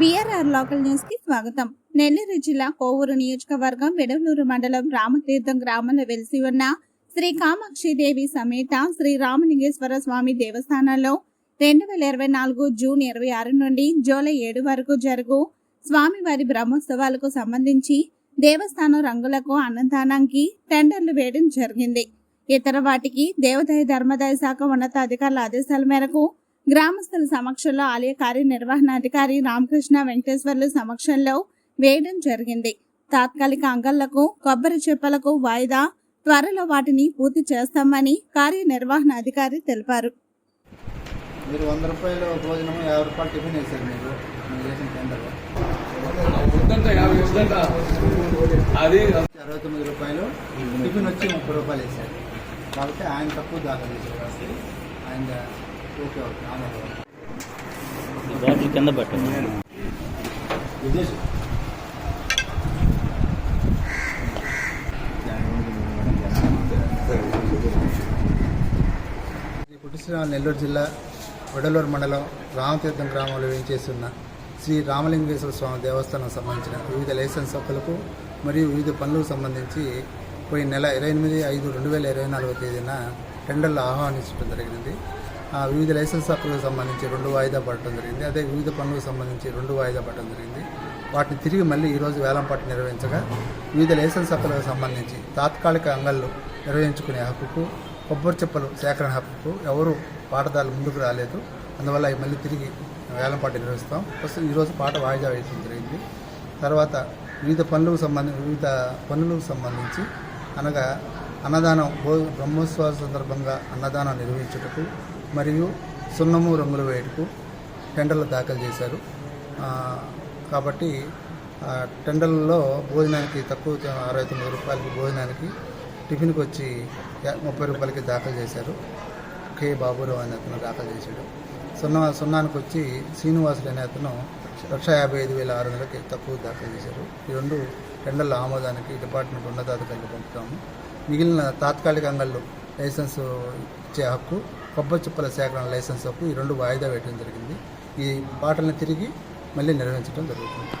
BRR local న్యూస్కి స్వాగతం. నెల్లూరు జిల్లా కోవూరు నియోజకవర్గం వెడవలూరు మండలం రామతీర్థం గ్రామంలో వెలిసి ఉన్న శ్రీ కామాక్షిదేవి సమేత శ్రీ రామలింగేశ్వర స్వామి దేవస్థానంలో రెండు వేల ఇరవై నాలుగు జూన్ ఇరవై ఆరు నుండి జూలై ఏడు వరకు జరుగు స్వామివారి బ్రహ్మోత్సవాలకు సంబంధించి దేవస్థానం రంగులకు అన్నదానానికి టెండర్లు వేయడం జరిగింది. ఇతర వాటికి దేవదాయ ధర్మదాయ శాఖ ఉన్నతాధికారుల ఆదేశాల మేరకు గ్రామస్తుల సమక్షంలో ఆలయ కార్యనిర్వహణాధికారి రామకృష్ణ వెంకటేశ్వర్లు సమక్షంలో వేయడం జరిగింది. తాత్కాలిక అంగళ్ళకు కొబ్బరి చెప్పలకు వాయిదా త్వరలో వాటిని పూర్తి చేస్తామని కార్యనిర్వహణాధికారి తెలిపారు. మీరు వంద రూపాయలు భోజనం యాభై రూపాయలు టిఫిన్ వేశారు మీరు అది అరవై తొమ్మిది రూపాయలు టిఫిన్ వచ్చి ముప్పై రూపాయలు వేశారు. కాబట్టి ఆయన తక్కువ దాఖలు చేశారు. ఆయన బాటిల్ కింద పెట్టండి నెల్లూరు జిల్లా వడలూరు మండలం రామతీర్థం గ్రామంలో వేయించేస్తున్న శ్రీ రామలింగేశ్వర స్వామి దేవస్థానం సంబంధించిన వివిధ లైసెన్స్ హక్కులకు మరియు వివిధ పనులకు సంబంధించి పోయిన నెల ఇరవై ఎనిమిది ఐదు రెండు వేల ఇరవై నాలుగో తేదీన టెండర్లు ఆహ్వానించడం జరిగింది వివిధ లైసెన్స్ హక్కులకు సంబంధించి రెండు వాయిదా పడటం జరిగింది. అదే వివిధ పనులకు సంబంధించి రెండు వాయిదా పడటం జరిగింది. వాటిని తిరిగి మళ్ళీ ఈరోజు వేలంపాటు నిర్వహించగా వివిధ లైసెన్స్ హక్కులకు సంబంధించి తాత్కాలిక అంగళ్ళు నిర్వహించుకునే హక్కుకు కొబ్బరి చెప్పలు సేకరణ హక్కుకు ఎవరు పాటదారులు ముందుకు రాలేదు. అందువల్ల అవి మళ్ళీ తిరిగి వేలంపాట నిర్వహిస్తాం. ప్రస్తుతం ఈరోజు పాట వాయిదా వేయడం జరిగింది. తర్వాత వివిధ పనులకు సంబంధించి వివిధ పనులకు సంబంధించి అనగా అన్నదానం భో బ్రహ్మోత్సవాల సందర్భంగా అన్నదానం నిర్వహించుటకు మరియు సున్నము రంగులు వేయటకు టెండర్లు దాఖలు చేశారు. కాబట్టి టెండర్లలో భోజనానికి తక్కువ అరవై తొమ్మిది రూపాయలకి భోజనానికి టిఫిన్కి వచ్చి ముప్పై రూపాయలకి దాఖలు చేశారు. కే. బాబురావు అనే అతను దాఖలు చేశాడు. సున్నా సున్నానికి వచ్చి శ్రీనివాసుడు అనే అతను లక్ష యాభై ఐదు వేల ఆరు వందలకి తక్కువ దాఖలు చేశారు. ఈ రెండు టెండర్ల ఆమోదానికి డిపార్ట్మెంట్ ఉన్నతాధికారులు పంపుతాము. మిగిలిన తాత్కాలిక అంగళ్ళు లైసెన్స్ ఇచ్చే హక్కు కొబ్బరి చిప్పల సేకరణ లైసెన్స్ హక్కు ఈ రెండు వాయిదా వేయడం జరిగింది. ఈ పాటలను తిరిగి మళ్ళీ నిర్వహించడం జరుగుతుంది.